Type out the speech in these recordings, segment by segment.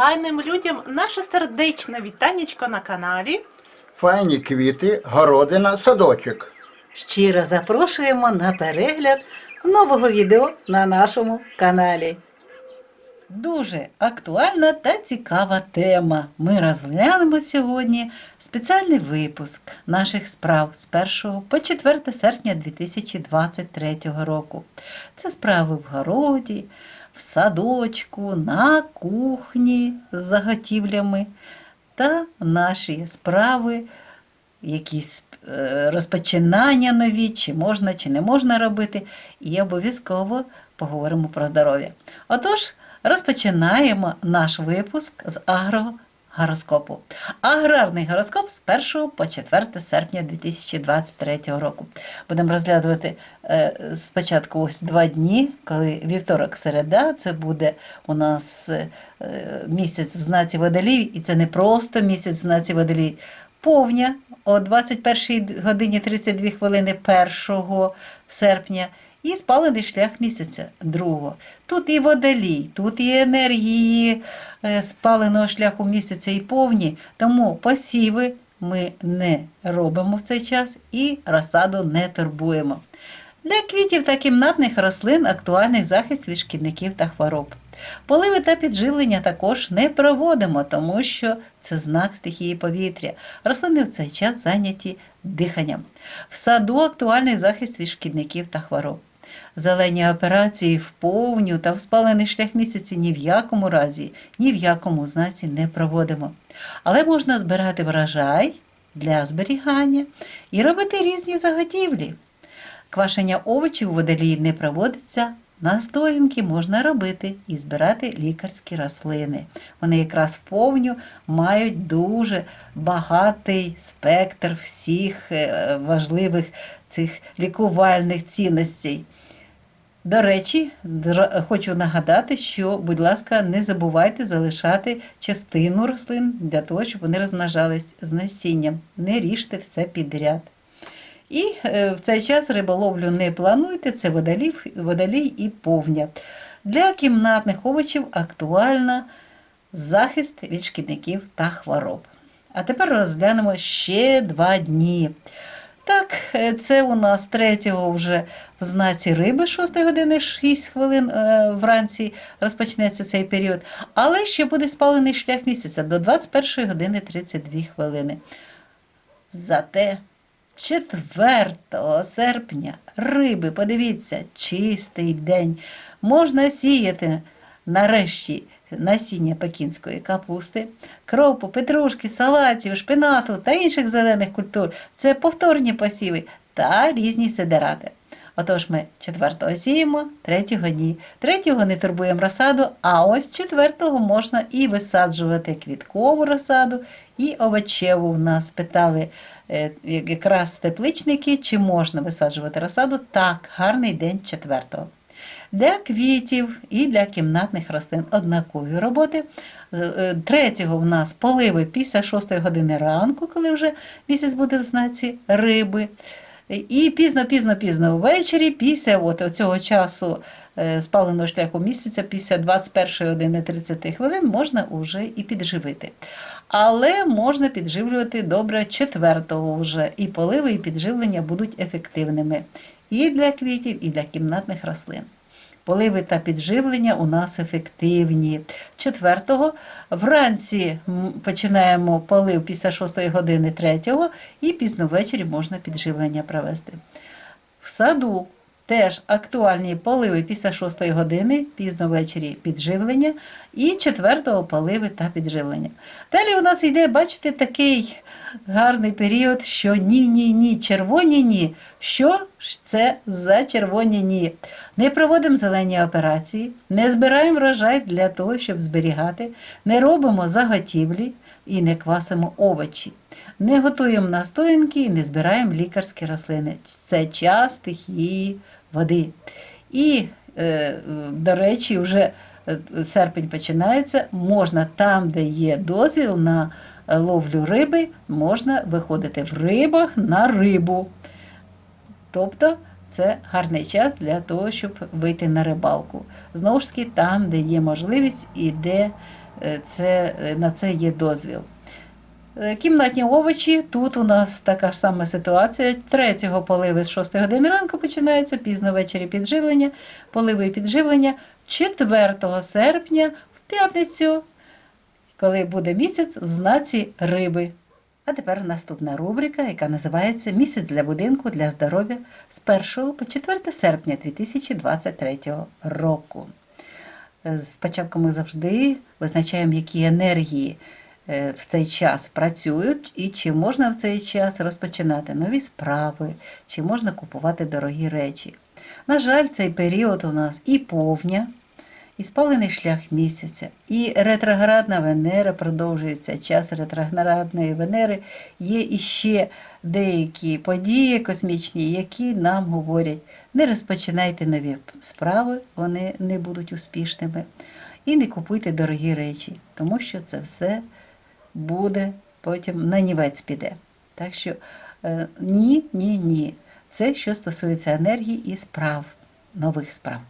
файним людям наше сердечне вітанечко на каналі. Файні квіти, городина, садочок. Щиро запрошуємо на перегляд нового відео на нашому каналі. Дуже актуальна та цікава тема. Ми розглянемо сьогодні спеціальний випуск наших справ з 1 по 4 серпня 2023 року. Це справи в городі, в садочку, на кухні з заготівлями. Та наші справи якісь е, розпочинання нові, чи можна, чи не можна робити, і обов'язково поговоримо про здоров'я. Отож, розпочинаємо наш випуск з агрогороскопу. Аграрний гороскоп з 1 по 4 серпня 2023 року. Будемо розглядувати е, спочатку ось два дні, коли вівторок, середа, це буде у нас е, місяць в знаці водолій, і це не просто місяць в знаці водолій, повня о 21 годині 32 хвилини 1 серпня і спалений шлях місяця 2. Тут і водолій, тут і енергії е, спаленого шляху місяця і повні, тому посіви ми не робимо в цей час і розсаду не турбуємо. Для квітів та кімнатних рослин актуальний захист від шкідників та хвороб. Поливи та підживлення також не проводимо, тому що це знак стихії повітря. Рослини в цей час зайняті диханням. В саду актуальний захист від шкідників та хвороб. Зелені операції в повню та в спалений шлях місяці ні в якому разі, ні в якому знаці не проводимо. Але можна збирати врожай для зберігання і робити різні заготівлі. Квашення овочів у водолії не проводиться. Настоянки можна робити і збирати лікарські рослини. Вони якраз вповню мають дуже багатий спектр всіх е, важливих цих лікувальних цінностей. До речі, хочу нагадати, що, будь ласка, не забувайте залишати частину рослин для того, щоб вони розмножались з насінням. Не ріжте все підряд. І е, в цей час риболовлю не плануйте, це водолій, водолій і повня. Для кімнатних овочів актуальна захист від шкідників та хвороб. А тепер розглянемо ще два дні. Так, е, це у нас 3 вже в знаці риби 6 години 6 хвилин е, вранці розпочнеться цей період. Але ще буде спалений шлях місяця до 21 години 32 хвилини. Зате 4 серпня риби, подивіться, чистий день. Можна сіяти нарешті насіння пекінської капусти, кропу, петрушки, салатів, шпинату та інших зелених культур. Це повторні посіви та різні сидерати. Отож ми 4-го сіємо, 3-го ні. 3-го не турбуємо розсаду, а ось 4-го можна і висаджувати квіткову розсаду, і овочеву. В нас питали е, якраз тепличники, чи можна висаджувати розсаду. Так, гарний день 4-го. Для квітів і для кімнатних рослин однакові роботи. Е, е, Третього в нас поливи після 6 години ранку, коли вже місяць буде в знаці риби. І пізно-пізно-пізно ввечері, після от цього часу е, спаленого шляху місяця, після 21 години 30 хвилин, можна вже і підживити. Але можна підживлювати добре четвертого вже, і поливи, і підживлення будуть ефективними і для квітів, і для кімнатних рослин. Поливи та підживлення у нас ефективні. Четвертого вранці починаємо полив після 6 години третього і пізно ввечері можна підживлення провести. В саду теж актуальні поливи після 6 години, пізно ввечері підживлення і четвертого поливи та підживлення. Далі у нас йде, бачите, такий гарний період, що ні, ні, ні, червоні ні. Що ж це за червоні ні? Не проводимо зелені операції, не збираємо врожай для того, щоб зберігати, не робимо заготівлі і не квасимо овочі. Не готуємо настоянки і не збираємо лікарські рослини. Це час стихії води. І, е, до речі, вже е, серпень починається, можна там, де є дозвіл на е, ловлю риби, можна виходити в рибах на рибу. Тобто це гарний час для того, щоб вийти на рибалку. Знову ж таки, там, де є можливість і де е, це, е, на це є дозвіл. Е, Кімнатні овочі. Тут у нас така ж сама ситуація. Третього поливи з 6 години ранку починається, пізно ввечері підживлення, поливи і підживлення 4 серпня в п'ятницю, коли буде місяць в знаці риби. А тепер наступна рубрика, яка називається Місяць для будинку для здоров'я з 1 по 4 серпня 2023 року. Е, Спочатку ми завжди визначаємо, які енергії в цей час працюють, і чи можна в цей час розпочинати нові справи, чи можна купувати дорогі речі. На жаль, цей період у нас і повня, і спалений шлях місяця, і ретроградна Венера продовжується. Час ретроградної Венери є іще деякі події космічні, які нам говорять: не розпочинайте нові справи, вони не будуть успішними. І не купуйте дорогі речі, тому що це все буде потім на нівець піде. Так що е, ні, ні, ні. Це що стосується енергії і справ, нових справ.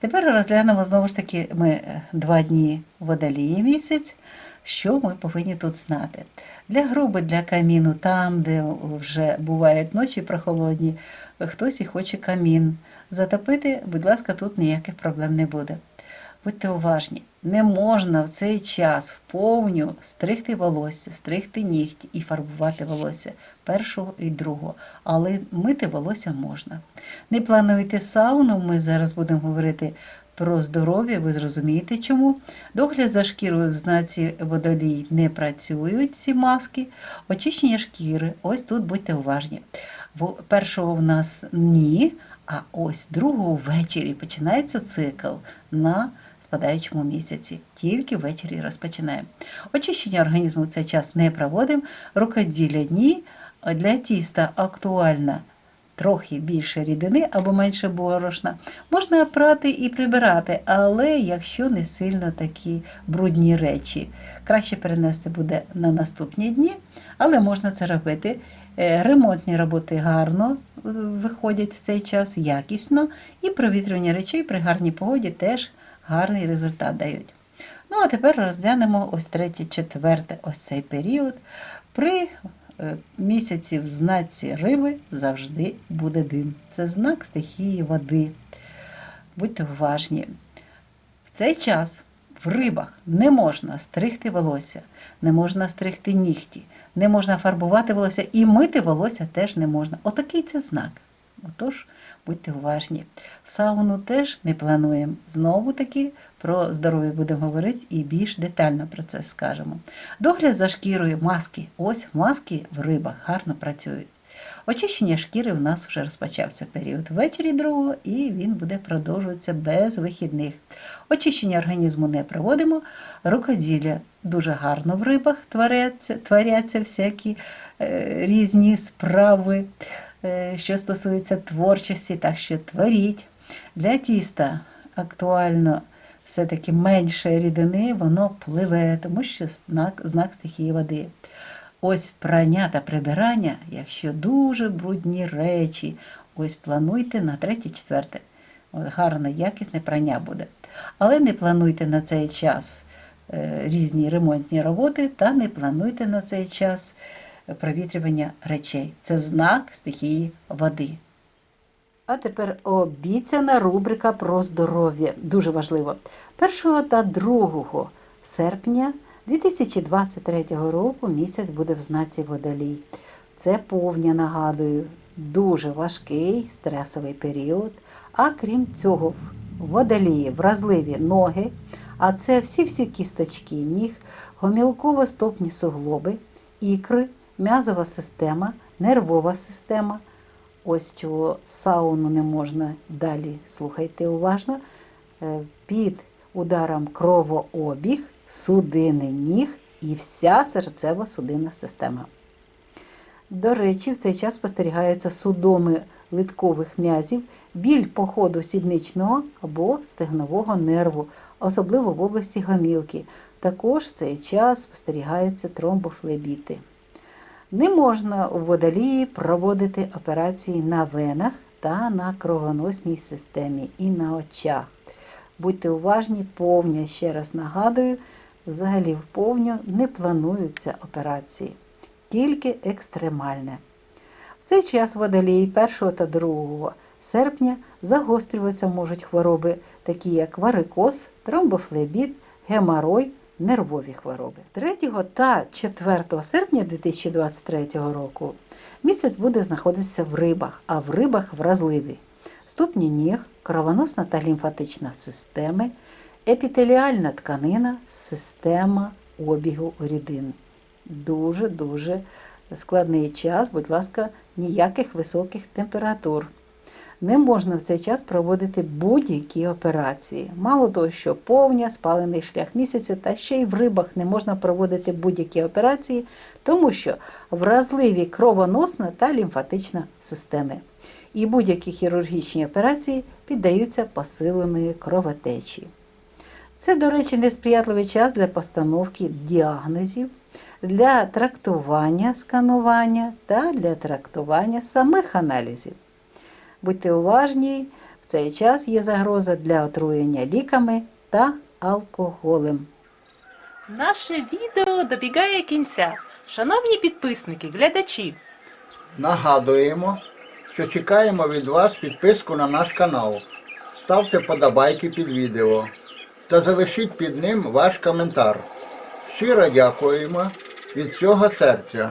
Тепер розглянемо знову ж таки ми е, два дні водолії місяць. Що ми повинні тут знати? Для груби, для каміну, там, де вже бувають ночі прохолодні, хтось і хоче камін затопити, будь ласка, тут ніяких проблем не буде. Будьте уважні, не можна в цей час в повню стригти волосся, стригти нігті і фарбувати волосся першого і другого, але мити волосся можна. Не плануйте сауну, ми зараз будемо говорити про здоров'я, ви зрозумієте чому. Догляд за шкірою в знаці водолій не працюють ці маски. Очищення шкіри, ось тут будьте уважні. Першого в нас ні, а ось другого ввечері починається цикл на спадаючому місяці. Тільки ввечері розпочинаємо. Очищення організму в цей час не проводимо. Рукоділля дні для тіста актуальна трохи більше рідини або менше борошна. Можна прати і прибирати, але якщо не сильно такі брудні речі, краще перенести буде на наступні дні, але можна це робити. Е, Ремонтні роботи гарно е, виходять в цей час, якісно, і провітрювання речей при гарній погоді теж гарний результат дають. Ну, а тепер розглянемо ось третє, четверте, ось цей період. При е, місяці в знаці риби завжди буде дим. Це знак стихії води. Будьте уважні. В цей час в рибах не можна стригти волосся, не можна стригти нігті, не можна фарбувати волосся і мити волосся теж не можна. Отакий це знак. Отож, будьте уважні. Сауну теж не плануємо. Знову таки про здоров'я будемо говорити і більш детально про це скажемо. Догляд за шкірою маски. Ось маски в рибах гарно працюють. Очищення шкіри в нас вже розпочався період ввечері другого, і він буде продовжуватися без вихідних. Очищення організму не проводимо. Рукоділля дуже гарно в рибах творяться, творяться всякі е, різні справи, що стосується творчості, так що творіть. Для тіста актуально все-таки менше рідини, воно пливе, тому що знак, знак стихії води. Ось прання та прибирання, якщо дуже брудні речі, ось плануйте на третє-четверте. Гарне, якісне прання буде. Але не плануйте на цей час е, різні ремонтні роботи та не плануйте на цей час провітрювання речей. Це знак стихії води. А тепер обіцяна рубрика про здоров'я. Дуже важливо. 1 та 2 серпня 2023 року місяць буде в знаці водолій. Це повня, нагадую, дуже важкий стресовий період. А крім цього, водолії вразливі ноги, а це всі-всі кісточки ніг, гомілково-стопні суглоби, ікри, м'язова система, нервова система. Ось чого сауну не можна далі слухайте уважно. Е, Під ударом кровообіг, судини ніг і вся серцево-судинна система. До речі, в цей час спостерігаються судоми литкових м'язів, біль по ходу сідничного або стегнового нерву, особливо в області гомілки. Також в цей час спостерігаються тромбофлебіти. Не можна у водолії проводити операції на венах та на кровоносній системі і на очах. Будьте уважні, повня, ще раз нагадую, взагалі вповню не плануються операції, тільки екстремальне. В цей час водолії 1 та 2 серпня загострюватися можуть хвороби, такі як варикоз, тромбофлебіт, геморой, нервові хвороби. 3 та 4 серпня 2023 року місяць буде знаходитися в рибах, а в рибах вразливі ступні ніг, кровоносна та лімфатична системи, епітеліальна тканина, система обігу рідин. Дуже-дуже складний час, будь ласка, ніяких високих температур. Не можна в цей час проводити будь-які операції. Мало того, що повня, спалений шлях місяця, та ще й в рибах не можна проводити будь-які операції, тому що вразливі кровоносна та лімфатична системи. І будь-які хірургічні операції піддаються посиленої кровотечі. Це, до речі, несприятливий час для постановки діагнозів, для трактування сканування та для трактування самих аналізів. Будьте уважні, в цей час є загроза для отруєння ліками та алкоголем. Наше відео добігає кінця. Шановні підписники, глядачі, Нагадуємо, що чекаємо від вас підписку на наш канал. Ставте подобайки під відео та залишіть під ним ваш коментар. Щиро дякуємо від всього серця.